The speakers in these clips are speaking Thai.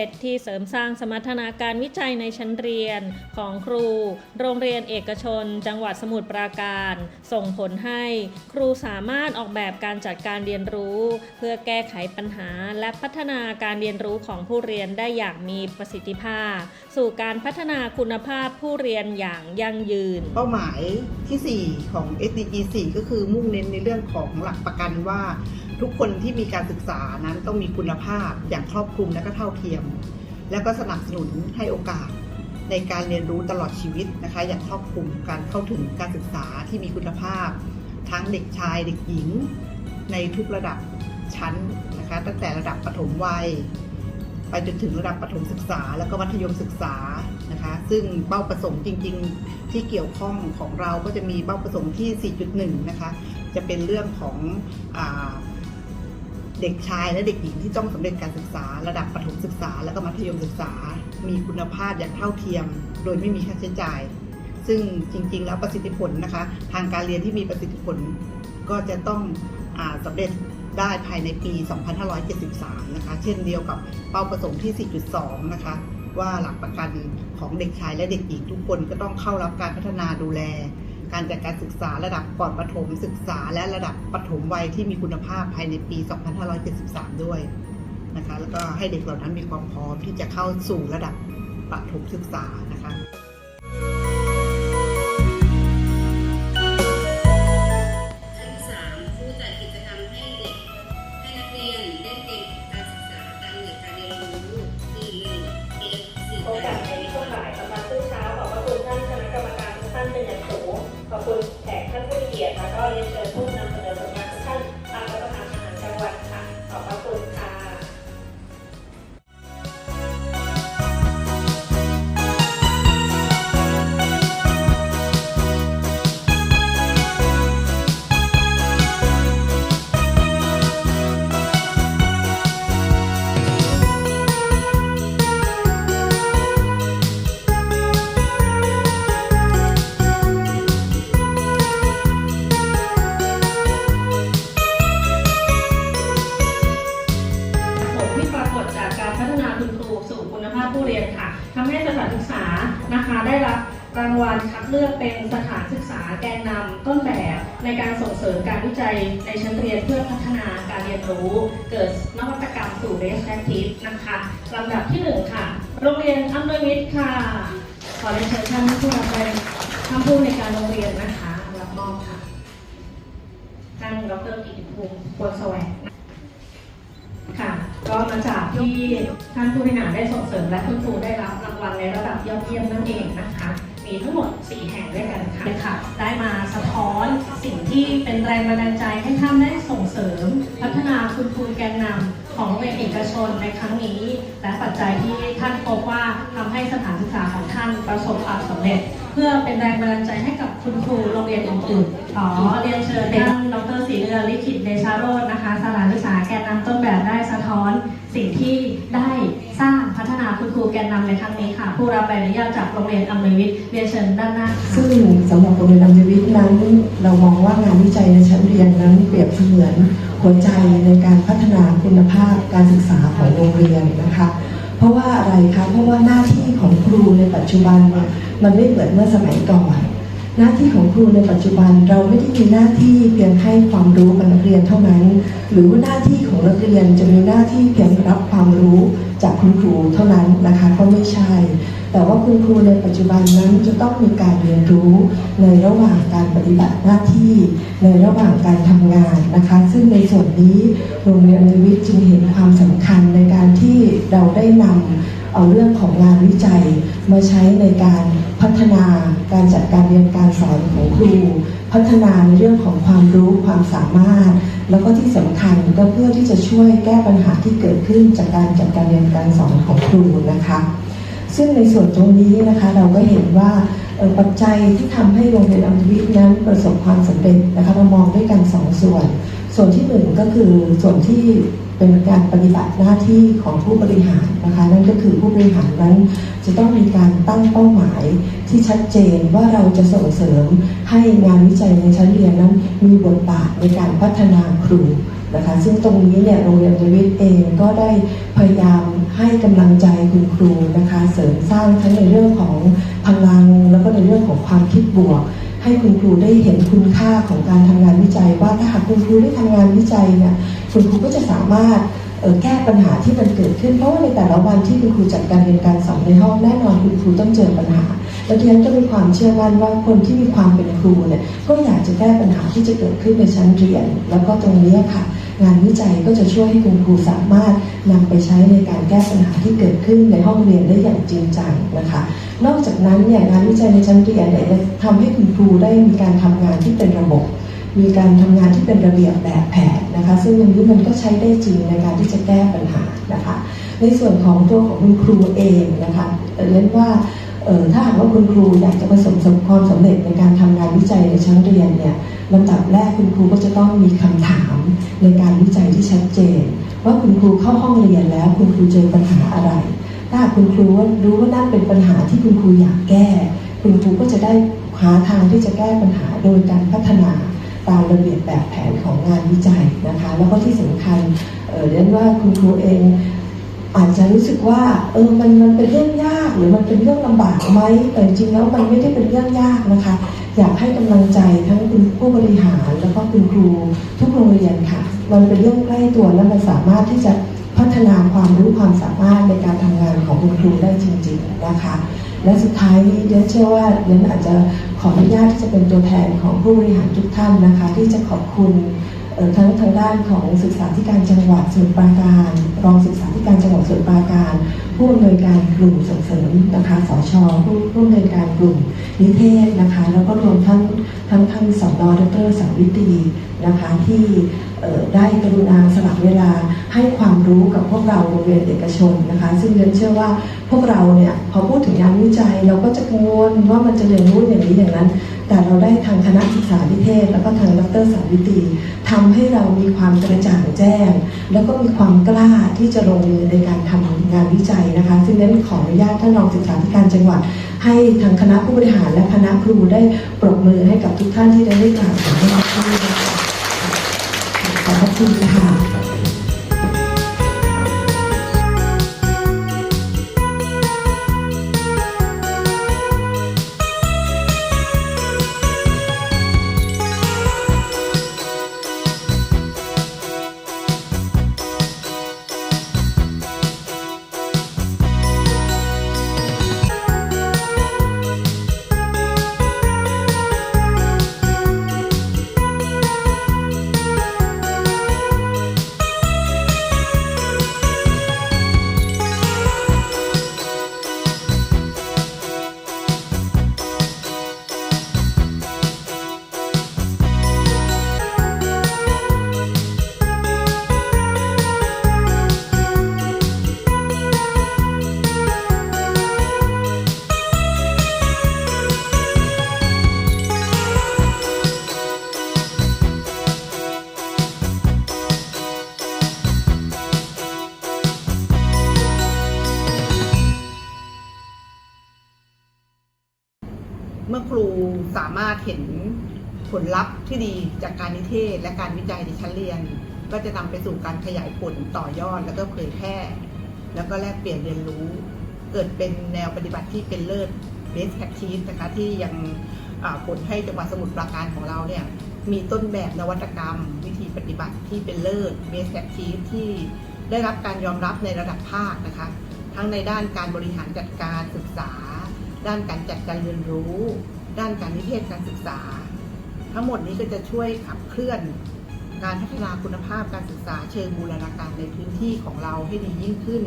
ทศที่เสริมสร้างสมรรถนาการวิจัยในชั้นเรียนของครู โรงเรียนเอกชน จังหวัดสมุทรปราการ ส่งผลให้ครูสามารถออกแบบการจัดการเรียนรู้ เพื่อแก้ไขปัญหาและพัฒนาการเรียนรู้ของผู้เรียนได้อย่างมีประสิทธิภาพ สู่การพัฒนาคุณภาพผู้เรียนอย่างยั่งยืน เป้าหมายทีสี่4 ของ SDG 4 ก็คือมุ่งเน้นในเรื่องของหลักประกันว่า ทุกคนที่มีการศึกษานั้นต้องมีคุณภาพอย่างครอบคลุมและก็เท่าเทียม แล้วก็สนับสนุนให้โอกาสในการเรียนรู้ตลอดชีวิตนะคะ อย่างครอบคลุมการเข้าถึงการศึกษาที่มีคุณภาพ ทั้งเด็กชายเด็กหญิง ในทุกระดับชั้นนะคะ ตั้งแต่ระดับปฐมวัย ไปจนถึงระดับประถมศึกษา แล้วก็มัธยมศึกษานะคะ ซึ่งเป้าประสงค์จริง ๆ ที่เกี่ยวข้องของเราก็จะมีเป้าประสงค์ที่ 4.1 นะคะ จะเป็นเรื่องของอ เด็กชายและเด็กหญิงที่ต้องสำเร็จการศึกษา ระดับประถมศึกษา แล้วก็มัธยมศึกษา มีคุณภาพอย่างเท่าเทียม โดยไม่มีค่าใช้จ่าย ซึ่งจริง ๆ แล้วประสิทธิผลนะคะ ทางการเรียนที่มีประสิทธิผลก็จะต้องอาสำเร็จได้ภายในปี 2573 นะคะ เช่นเดียวกับเป้าประสงค์ที่ 4.2 นะคะ ว่าหลักประกันของเด็กชายและเด็กหญิงทุกคนก็ต้องเข้ารับการพัฒนาดูแล การจัดการศึกษาระดับก่อนประถมศึกษาและระดับประถมวัยที่มีคุณภาพภายในปี 2573 ด้วยนะคะแล้วก็ให้เด็กเหล่านั้นมีความพร้อมที่จะเข้าสู่ระดับประถมศึกษา คุณแขกท่านผู้มีเกียรติแล้วก็เรียนเชิญผู้นำเสนอผลงาน ศึกษานะคะ ได้รับรางวัลคัดเลือกเป็นสถานศึกษาแกนนำต้นแบบในการส่งเสริมการวิจัยในชั้นเรียนเพื่อพัฒนาการเรียนรู้ เกิดนวัตกรรมสู่ best practice นะคะลำดับที่หนึ่งค่ะ โรงเรียนอัมนวยวิทย์ค่ะ ขอเรียนเชิญท่านผู้รับเป็นท่านผู้ในการโรงเรียนนะคะรับมอบค่ะท่านดรกิติภูมิควรแสวงค่ะ ก็มาจากที่ท่านผู้บริหารได้ส่งเสริมและคุณครูได้รับรางวัลในระดับยอดเยี่ยมนั่นเองนะคะมีทั้งหมด 4 แห่งด้วยกันค่ะค่ะ ได้มาสะท้อนสิ่งที่เป็นแรงบันดาลใจให้ท่านได้ส่งเสริม พัฒนาคุณครูแกนนำของโรงเรียนเอกชนในครั้งนี้ และปัจจัยที่ท่านพบว่าทำให้สถานศึกษา ประสบความสำเร็จ เพื่อเป็นแรงบันดาลใจให้กับคุณครูโรงเรียนอื่นๆขอเรียนเชิญท่านดรศรีเรือลิขิตเดชาโรจน์นะคะสถานศึกษาแกนนำต้นแบบได้สะท้อนสิ่งที่ได้สร้างพัฒนาคุณครูแกนนำในครั้งนี้ค่ะ ผู้รับใบอนุญาตจากโรงเรียนอำนวยวิทย์เรียนเชิญด้านหน้าซึ่งสำหรับโรงเรียนอัมยวิทย์นั้น เรามองว่างานวิจัยในชั้นเรียนนั้นเปรียบเสมือนหัวใจในการพัฒนาคุณภาพการศึกษาของโรงเรียนนะคะ เพราะว่าอะไรคะเพราะว่าหน้าที่ของครูในปัจจุบันเนี่ยมันไม่เหมือนเมื่อสมัยก่อน หน้าที่ของครูในปัจจุบันเราไม่ได้มีหน้าที่เพียงให้ความรู้กับนักเรียนเท่านั้น หรือว่าหน้าที่ของนักเรียนจะมีหน้าที่เพียงรับความรู้ จากคุณครูเท่านั้นนะคะก็ไม่ใช่ แต่ว่าคุณครูในปัจจุบันนั้นจะต้องมีการเรียนรู้ในระหว่างการปฏิบัติหน้าที่ ในระหว่างการทำงานนะคะ ซึ่งในส่วนนี้โรงเรียนอัญวิทย์จึงเห็นความสำคัญในการที่เราได้นำเอาเรื่องของงานวิจัยมาใช้ในการพัฒนาการจัดการเรียนการสอนของครู พัฒนาในเรื่องของความรู้ความสามารถ แล้วก็ที่สำคัญก็เพื่อที่จะช่วยแก้ปัญหาที่เกิดขึ้นจากการจัดการเรียนการสอนของครูนะคะ ซึ่งในส่วนตรงนี้นะคะเราก็เห็นว่าปัจจัยที่ทำให้โรงเรียนอัมวิทย์นั้นประสบความสำเร็จนะคะเรามองด้วยกันสองส่วน ส่วนที่หนึ่งก็คือส่วนที่ เป็นการปฏิบัติหน้าที่ของผู้บริหารนะคะนั่นก็คือผู้บริหารนั้นจะต้องมีการตั้งเป้าหมายที่ชัดเจนว่าเราจะส่งเสริมให้งานวิจัยในชั้นเรียนนั้น มีบทบาทในการพัฒนาครูนะคะซึ่งตรงนี้เนี่ยโรงเรียนเดวิดเองก็ได้พยายามให้กำลังใจคุณครูนะคะเสริมสร้างทั้งในเรื่องของพลังแล้วก็ในเรื่องของความคิดบวก ให้คุณครูได้เห็นคุณค่าของการทำงานวิจัย ว่าถ้าหากคุณครูได้ทำงานวิจัยเนี่ยคุณครูก็จะสามารถแก้ปัญหาที่มันเกิดขึ้นเพราะว่าในแต่ละวันที่คุณครูจัดการเรียนการสอนในห้องแน่นอนคุณครูต้องเจอปัญหาและที่ฉันก็มีความเชื่อมั่นว่าคนที่มีความเป็นครูเนี่ยก็อยากจะแก้ปัญหาที่จะเกิดขึ้นในชั้นเรียน แล้วก็ตรงนี้ค่ะ งานวิจัยก็จะช่วยให้คุณครูสามารถนำไปใช้ในการแก้ปัญหาที่เกิดขึ้นในห้องเรียนได้อย่างจริงจังนะคะ นอกจากนั้นเนี่ยงานวิจัยในชั้นเรียนเนี่ยจะทำให้คุณครูได้มีการทำงานที่เป็นระบบ มีการทำงานที่เป็นระเบียบแบบแผนนะคะ ซึ่งอันนี้มันก็ใช้ได้จริงในการที่จะแก้ปัญหานะคะ ในส่วนของตัวของคุณครูเองนะคะเรียนว่า ถ้าหากว่าคุณครูอยากจะประสบความสำเร็จในการทำงานวิจัยในชั้นเรียนเนี่ยลำดับแรกคุณครูก็จะต้องมีคำถามในการวิจัยที่ชัดเจน ว่าคุณครูเข้าห้องเรียนแล้ว คุณครูเจอปัญหาอะไร ถ้าคุณครูรู้ว่านั่นเป็นปัญหาที่คุณครูอยากแก้ คุณครูก็จะได้หาทางที่จะแก้ปัญหาโดยการพัฒนาตามระเบียบแบบแผนของงานวิจัยนะคะ แล้วก็ที่สำคัญเอ่อเรียนว่าคุณครูเอง อาจจะรู้สึกว่าเออมันมันเป็นเรื่องยากหรือมันเป็นเรื่องลำบากไหมแต่จริงๆแล้วมันไม่ได้เป็นเรื่องยากนะคะ อยากให้กำลังใจทั้งคุณผู้บริหารแล้วก็คุณครูทุกโรงเรียนค่ะ มันเป็นเรื่องใกล้ตัวและมันสามารถที่จะพัฒนาความรู้ความสามารถในการทำงานของคุณครูได้จริง ๆนะคะ และสุดท้ายนี้เดียนเชื่อว่าเดียนอาจจะขออนุญาตที่จะเป็นตัวแทนของผู้บริหารทุกท่านนะคะ ที่จะขอบคุณ ทั้งทางด้านของศึกษาธิการจังหวัดสมุทรปราการ รองศึกษาธิการจังหวัดสมุทรปราการ ผู้อำนวยการกลุ่มส่งเสริมนะคะสชผู้ผู้อำนวยการกลุ่มนิเทศนะคะ แล้วก็รวมทั้งทั้งท่านสอนอดรสังวิตีนะคะที่ ได้กรุณาสละเวลาให้ความรู้กับพวกเราโรงเรียนเอกชนนะคะ ซึ่งเรียนเชื่อว่าพวกเราเนี่ยพอพูดถึงงานวิจัย เราก็จะกังวลว่ามันจะเรียนรู้อย่างนี้อย่างนั้น แต่เราได้ทางคณะศึกษาวิเทศ แล้วก็ทางดรสาวิตีทำให้เรามีความกระจ่างแจ้ง แล้วก็มีความกล้าที่จะลงมือในการทำงานวิจัยนะคะ ซึ่งนั้นขออนุญาตท่านรองศึกษาธิการจังหวัด ให้ทางคณะผู้บริหารและคณะครูได้ปรบมือให้กับทุกท่านที่ได้ได้กล่าวถึงเมื่อสักครู่นะ ผลลัพธ์ที่ดีจากการนิเทศ และการวิจัยในชั้นเรียน ก็จะนำไปสู่การขยายผลต่อยอด แล้วก็เผยแพร่ แล้วก็แลกเปลี่ยนเรียนรู้ เกิดเป็นแนวปฏิบัติที่เป็นเลิศ best practice นะคะที่ยังผลให้จังหวัดสมุทรปราการของเราเนี่ยมีต้นแบบนวัตกรรม วิธีปฏิบัติที่เป็นเลิศ best practice ที่ได้รับการยอมรับในระดับภาคนะคะ ทั้งในด้านการบริหารจัดการศึกษา ด้านการจัดการเรียนรู้ ด้านการนิเทศการศึกษา ทั้งหมดนี้ก็จะช่วยขับเคลื่อนการพัฒนาคุณภาพการศึกษาเชิงบูรณาการในพื้นที่ของเราให้ดียิ่งขึ้น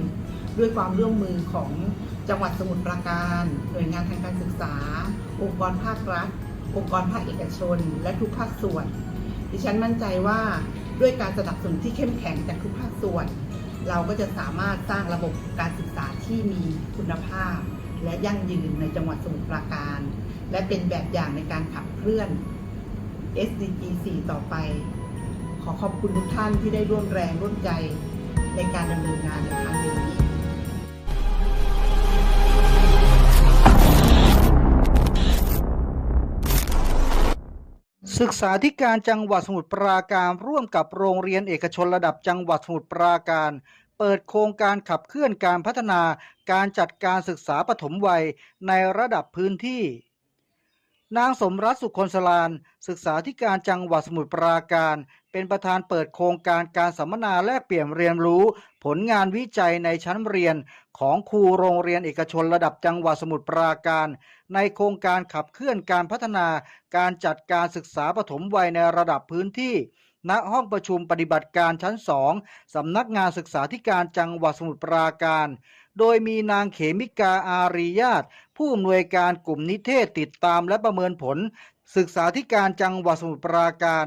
ด้วยความร่วมมือของจังหวัดสมุทรปราการ หน่วยงานทางการศึกษา องค์กรภาครัฐ องค์กรภาคเอกชน และทุกภาคส่วน ดิฉันมั่นใจว่าด้วยการสนับสนุนที่เข้มแข็งจากทุกภาคส่วน เราก็จะสามารถสร้างระบบการศึกษาที่มีคุณภาพ และยั่งยืนในจังหวัดสมุทรปราการ และเป็นแบบอย่างในการขับเคลื่อน SDG 4 ต่อไป ขอขอบคุณทุกท่านที่ได้ร่วมแรงร่วมใจในการดำเนินงานในครั้งนี้ศึกษาธิการจังหวัดสมุทรปราการร่วมกับโรงเรียนเอกชนระดับจังหวัดสมุทรปราการ เปิดโครงการขับเคลื่อนการพัฒนาการจัดการศึกษาปฐมวัยในระดับพื้นที่ นางสมรัตสุคนสลานศึกษาธิการจังหวัดสมุทรปราการ เป็นประธานเปิดโครงการการสัมมนาแลกเปลี่ยนเรียนรู้ ผลงานวิจัยในชั้นเรียนของครูโรงเรียนเอกชนระดับจังหวัดสมุทรปราการ ในโครงการขับเคลื่อนการพัฒนาการจัดการศึกษาปฐมวัยในระดับพื้นที่ณห้องประชุมปฏิบัติการชั้นสองสำนักงานศึกษาธิการจังหวัดสมุทรปราการ โดยมีนางเขมิกาอารียาตผู้อำนวยการกลุ่มนิเทศติดตามและประเมินผล ศึกษาธิการจังหวัดสมุทรปราการ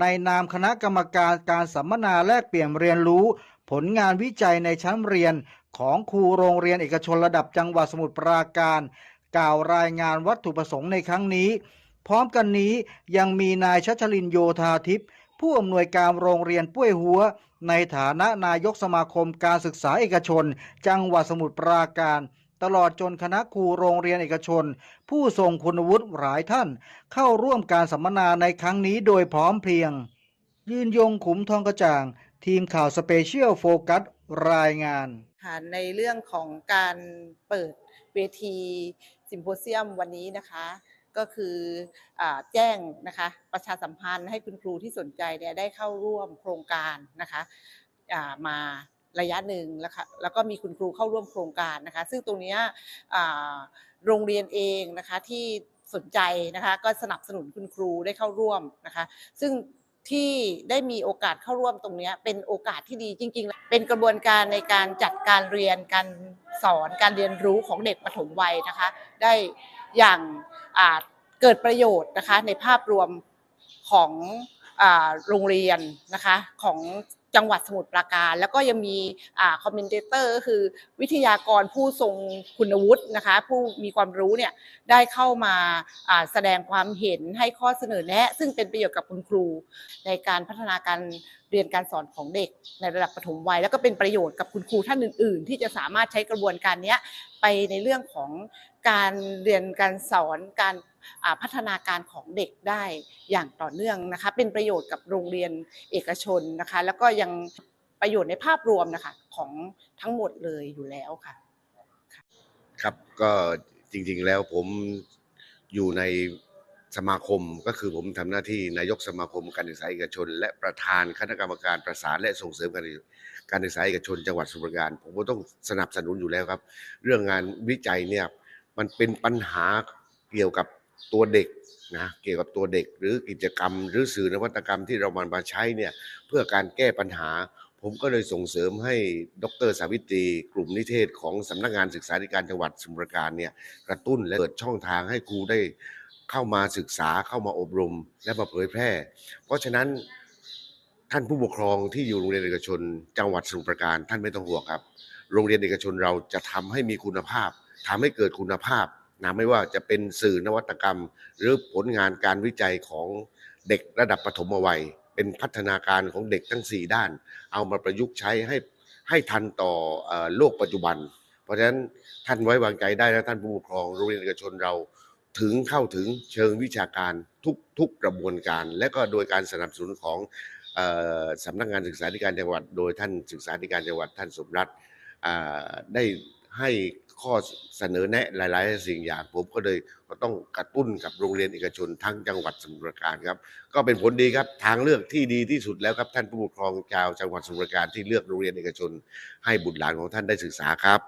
ในนามคณะกรรมการการสัมมนาแลกเปลี่ยนเรียนรู้ ผลงานวิจัยในชั้นเรียนของครูโรงเรียนเอกชนระดับจังหวัดสมุทรปราการ กล่าวรายงานวัตถุประสงค์ในครั้งนี้ พร้อมกันนี้ยังมีนายชัชลินโยธาทิพย์ ผู้อำนวยการโรงเรียนป้วยหัว ในฐานะนายกสมาคมการศึกษาเอกชน จังหวัดสมุทรปราการ ตลอดจนคณะครูโรงเรียนเอกชน ผู้ทรงคุณวุฒิหลายท่าน เข้าร่วมการสัมมนาในครั้งนี้โดยพร้อมเพรียง ยืนยงขุมทองกระจ่าง ทีมข่าวสเปเชียลโฟกัสรายงาน ในเรื่องของการเปิดเวทีซิมโพเซียมวันนี้นะคะ ก็คืออแจ้งนะคะประชาสัมพันธ์ให้คุณครูที่สนใจเนี่ยได้เข้าร่วมโครงการนะคะมาระยะหนึ่งแล้วค่ะแล้วก็มีคุณครูเข้าร่วมโครงการนะคะ ซึ่งตรงนี้โรงเรียนเองนะคะที่สนใจนะคะก็สนับสนุนคุณครูได้เข้าร่วมนะคะ ซึ่งที่ได้มีโอกาสเข้าร่วมตรงนี้เป็นโอกาสที่ดีจริง ๆ เป็นกระบวนการในการจัดการเรียนการสอนการเรียนรู้ของเด็กปฐมวัยนะคะ ได้อย่าง เกิดประโยชน์นะคะในภาพรวมของอโรงเรียนนะคะของ จังหวัดสมุทรปราการ แล้วก็ยังมีคอมเมนเตอร์ก็คือวิทยากรผู้ทรงคุณวุฒินะคะ ผู้มีความรู้เนี่ยได้เข้ามาแสดงความเห็นให้ข้อเสนอแนะ ซึ่งเป็นประโยชน์กับคุณครู ในการพัฒนาการเรียนการสอนของเด็กในระดับปฐมวัย แล้วก็เป็นประโยชน์กับคุณครูท่านอื่น ๆ ที่จะสามารถใช้กระบวนการนี้ไปในเรื่องของการเรียนการสอนการ พัฒนาการของเด็กได้อย่างต่อเนื่องนะคะ เป็นประโยชน์กับโรงเรียนเอกชนนะคะ แล้วก็ยังประโยชน์ในภาพรวมนะคะของทั้งหมดเลยอยู่แล้วค่ะ ครับก็จริงๆแล้วผมอยู่ในสมาคมก็คือผมทำหน้าที่นายกสมาคมการศึกษาเอกชน และประธานคณะกรรมการประสานและส่งเสริมการศึการศึกษาเอกชน จังหวัดสมุพรปราการผมก็ต้องสนับสนุนอยู่แล้วครับ เรื่องงานวิจัยเนี่ยมันเป็นปัญหาเกี่ยวกับ ตัวเด็กนะเกี่ยวกับตัวเด็กหรือกิจกรรม หรือสื่อนวัตกรรมที่เรามันมาใช้เนี่ยเพื่อการแก้ปัญหา ผมก็เลยส่งเสริมให้ดรสาวิตรีกลุ่มนิเทศของสำนักงานศึกษาธิการจังหวัดสมุพรปราการเนี่ยกระตุ้นและเปิดช่องทางให้ครูได้เข้ามาศึกษาเข้ามาอบรมและมาเผยแพร่ เพราะฉะนั้นท่านผู้ปกครองที่อยู่โรงเรียนเอกชน จังหวัดสมุพรปราการท่านไม่ต้องห่วงครับ โรงเรียนเอกชนเราจะทำให้มีคุณภาพทำให้เกิดคุณภาพ นะไม่ว่าจะเป็นสื่อนวัตกรรม หรือผลงานการวิจัยของเด็กระดับปฐมวัย เป็นพัฒนาการของเด็กทั้ง 4 ด้าน เอามาประยุกต์ใช้ให้ให้ทันต่อโลกปัจจุบัน เพราะฉะนั้นท่านไว้วางใจได้นะท่านผู้ปกครองโรงเรียนเอกชนเราถึงเข้าถึงเชิงวิชาการทุกทุกกระบวนการ และก็โดยการสนับสนุนของสำนักงานศึกษาธิการจังหวัด โดยท่านศึกษาธิการจังหวัดท่านสมรัฐได้ ให้ข้อเสนอแนะหลาย ๆ สิ่งอย่าง ผมก็เลยก็ต้องกระตุ้นกับโรงเรียนเอกชนทั้งจังหวัดสมุทรปราการครับ ก็เป็นผลดีครับทางเลือกที่ดีที่สุดแล้วครับท่านผู้ปกครองชาวจังหวัดสมุทรปราการที่เลือกโรงเรียนเอกชน ให้บุตรหลานของท่านได้ศึกษาครับ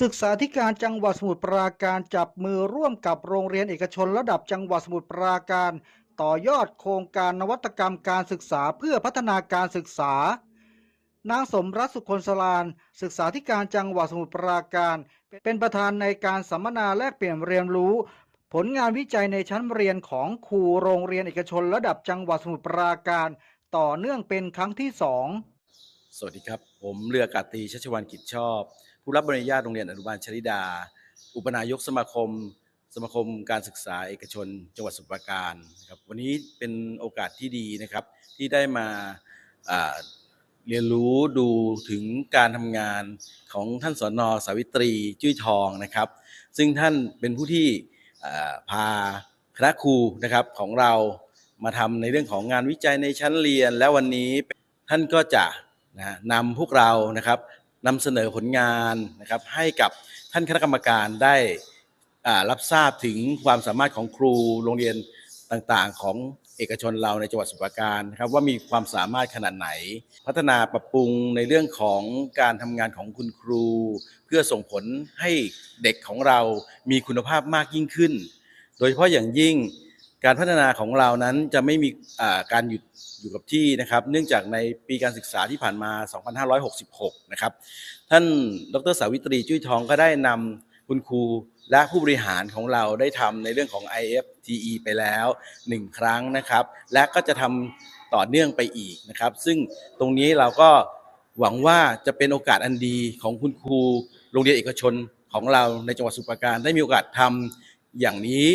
ศึกษาธิการจังหวัดสมุทรปราการจับมือร่วมกับโรงเรียนเอกชนระดับจังหวัดสมุทรปราการ ต่อยอดโครงการนวัตกรรมการศึกษาเพื่อพัฒนาการศึกษา นางสมรัตสุคนสลาน ศึกษาธิการจังหวัดสมุทรปราการ เป็นประธานในการสัมมนาแลกเปลี่ยนเรียนรู้ ผลงานวิจัยในชั้นเรียนของครูโรงเรียนเอกชนระดับจังหวัดสมุทรปราการ ต่อเนื่องเป็นครั้งที่สองสวัสดีครับ ผมเรือกาตีชัชวันกิจชอบ ผู้รับบริญญาตโรงเรียนอนุบาลชลิดา อุปนายกสมาคม สมาคมการศึกษาเอกชน จังหวัดสมุทรปราการนะครับวันนี้เป็นโอกาสที่ดีนะครับที่ได้มาเรียนรู้ดูถึงการทำงานของท่านสอนอสาวิตรีจุ้ยทองนะครับ ซึ่งท่านเป็นผู้ที่พาคณะครูนะครับของเรามาทำในเรื่องของงานวิจัยในชั้นเรียน และวันนี้ท่านก็จะนะนำพวกเรานะครับ นำเสนอผลงานนะครับให้กับท่านคณะกรรมการได้รับทราบถึงความสามารถของครูโรงเรียนต่างๆ ของเอกชนเราในจังหวัดสมุพรปราการนะครับว่ามีความสามารถขนาดไหน พัฒนาปรับปรุงในเรื่องของการทำงานของคุณครู เพื่อส่งผลให้เด็กของเรามีคุณภาพมากยิ่งขึ้น โดยเฉพาะอย่างยิ่ง การพัฒนาของเรานั้นจะไม่มีการหยุดอยู่กับที่นะครับ เนื่องจากในปีการศึกษาที่ผ่านมา 2566 นะครับ ท่านดรสาวิตรีจุ้ยทองก็ได้นำคุณครูและผู้บริหารของเราได้ทำในเรื่องของ IFTE ไปแล้ว 1 ครั้งนะครับ และก็จะทำต่อเนื่องไปอีกนะครับ ซึ่งตรงนี้เราก็หวังว่าจะเป็นโอกาสอันดีของคุณครู โรงเรียนเอกชนของเราในจังหวัดสุพรราการได้มีโอกาสทำอย่างนี้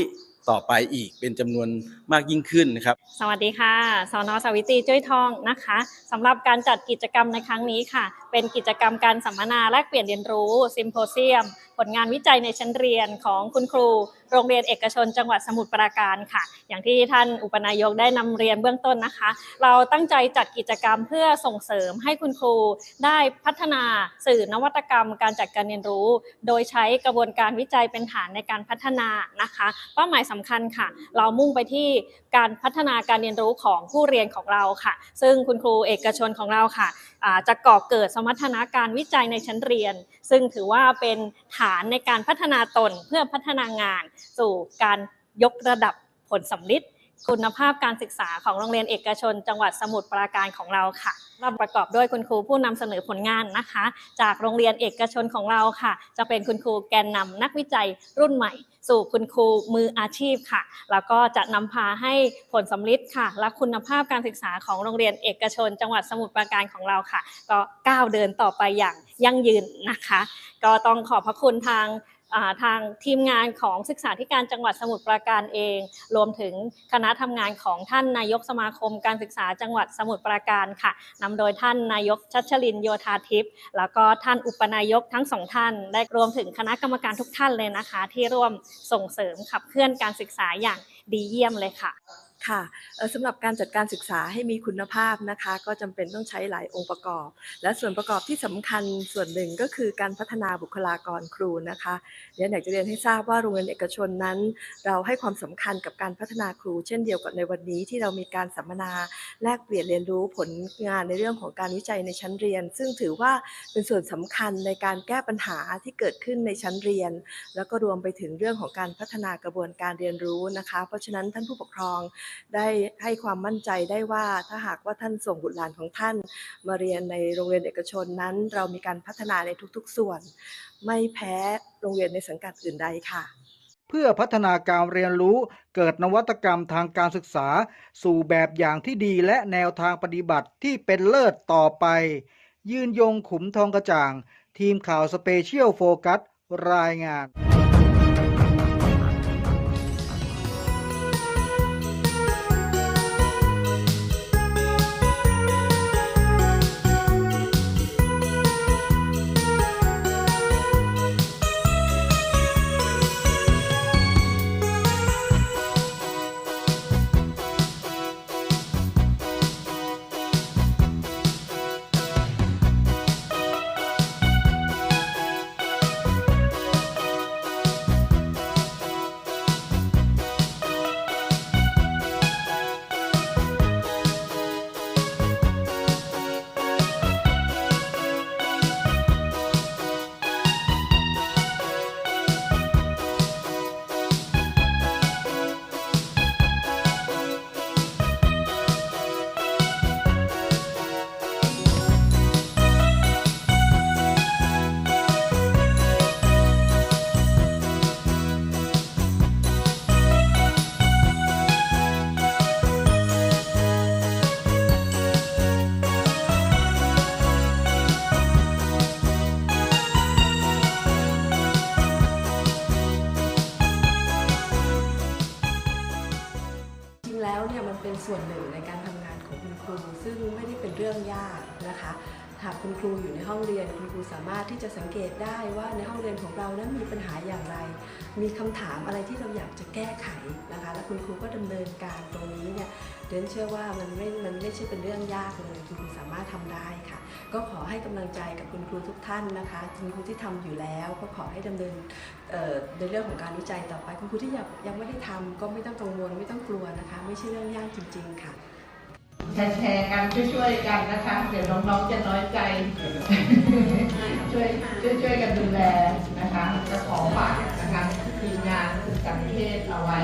ต่อไปอีกเป็นจำนวนมากยิ่งขึ้นนะครับ สวัสดีค่ะสนสวิตรีจ้อยทองนะคะสำหรับการจัดกิจกรรมในครั้งนี้ค่ะ เป็นกิจกรรมการสัมมนาแลกเปลี่ยนเรียนรู้ซิมโพเซียมผลงานวิจัยในชั้นเรียนของคุณครู โรงเรียนเอกชนจังหวัดสมุทรปราการค่ะ อย่างที่ท่านอุปนายกได้นำเรียนเบื้องต้นนะคะ เราตั้งใจจัดกิจกรรมเพื่อส่งเสริมให้คุณครูได้พัฒนาสื่อนวัตกรรม การจัดการเรียนรู้ โดยใช้กระบวนการวิจัยเป็นฐานในการพัฒนานะคะ เป้าหมายสำคัญค่ะ เรามุ่งไปที่ การพัฒนาการเรียนรู้ของผู้เรียนของเราค่ะ ซึ่งคุณครูเอกชนของเราค่ะจะก่อเกิดสมรรถนะการวิจัยในชั้นเรียน ซึ่งถือว่าเป็นฐานในการพัฒนาตนเพื่อพัฒนางาน สู่การยกระดับผลสำลิด คุณภาพการศึกษาของโรงเรียนเอกชน จังหวัดสมุทรปราการของเราค่ะเราประกอบด้วยคุณครูผู้นำเสนอผลงานนะคะ จากโรงเรียนเอกชนของเราค่ะ จะเป็นคุณครูแกนนำนักวิจัยรุ่นใหม่ สู่คุณครูมืออาชีพค่ะ แล้วก็จะนำพาให้ผลสำลิดค่ะ และคุณภาพการศึกษาของโรงเรียนเอกชน จังหวัดสมุทรปราการของเราค่ะ ก็ก้าวเดินต่อไปอย่างยั่งยืนนะคะ ก็ต้องขอบพระคุณทาง ทางทีมงานของศึกษาธิการจังหวัดสมุทรปราการเอง รวมถึงคณะทำงานของท่านนายกสมาคมการศึกษาจังหวัดสมุทรปราการค่ะนำโดยท่านนายกชัชลินโยธาทิพย์แล้วก็ท่านอุปนายกทั้งสองท่าน ได้รวมถึงคณะกรรมการทุกท่านเลยนะคะ ที่ร่วมส่งเสริมขับเคลื่อนการศึกษาอย่างดีเยี่ยมเลยค่ะ ค่ะสำหรับการจัดการศึกษาให้มีคุณภาพนะคะ ก็จำเป็นต้องใช้หลายองค์ประกอบ และส่วนประกอบที่สำคัญส่วนหนึ่งก็คือการพัฒนาบุคลากรครูนะคะเรียนอยากจะเรียนให้ทราบว่าโรงเรียนเอกชนนั้น เราให้ความสำคัญกับการพัฒนาครู เช่นเดียวกับในวันนี้ที่เรามีการสัมมนาแลกเปลี่ยนเรียนรู้ผลงานในเรื่องของการวิจัยในชั้นเรียน ซึ่งถือว่าเป็นส่วนสำคัญในการแก้ปัญหาที่เกิดขึ้นในชั้นเรียน แล้วก็รวมไปถึงเรื่องของการพัฒนากระบวนการเรียนรู้นะคะ เพราะฉะนั้นท่านผู้ปกครองได้ให้ความมั่นใจได้ว่าถ้าหากว่าท่านส่งบุตรหลานของท่านมาเรียนในโรงเรียนเอกชนนั้น เรามีการพัฒนาในทุกๆ ส่วน ไม่แพ้โรงเรียนในสังกัดอื่นใดค่ะ เพื่อพัฒนาการเรียนรู้เกิดนวัตกรรมทางการศึกษา สู่แบบอย่างที่ดีและแนวทางปฏิบัติที่เป็นเลิศต่อไป ยืนยงขุมทองกระจ่าง ทีมข่าวสเปเชียลโฟกัสรายงาน ส่วนหนึ่งในการทำงานของคุณครูซึ่งไม่ได้เป็นเรื่องยากนะคะ หากคุณครูอยู่ในห้องเรียน คุณครูสามารถที่จะสังเกตได้ว่าในห้องเรียนของเรานั้นมีปัญหาอย่างไร มีคำถามอะไรที่เราอยากจะแก้ไขนะคะ และคุณครูก็ดำเนินการตรงนี้เนี่ยเดนเชื่อว่ามันไม่ มันไม่ใช่เป็นเรื่องยากเลย คุณครูสามารถทำได้ค่ะ ก็ขอให้กำลังใจกับคุณครูทุกท่านนะคะ คุณครูที่ทำอยู่แล้ว ก็ขอให้ดำเนินในเรื่องของการวิจัยต่อไป คุณครูที่ยังยังไม่ได้ทำก็ไม่ต้องกังวลไม่ต้องกลัวนะคะ ไม่ใช่เรื่องยากจริง ๆ ค่ะ แชร์กันช่วยๆกันนะคะ เดี๋ยวน้องๆจะน้อยใจ ช่วยช่วยๆกันดูแลนะคะก็ขอฝากนะคะทีมงานสังเทศเอาไว้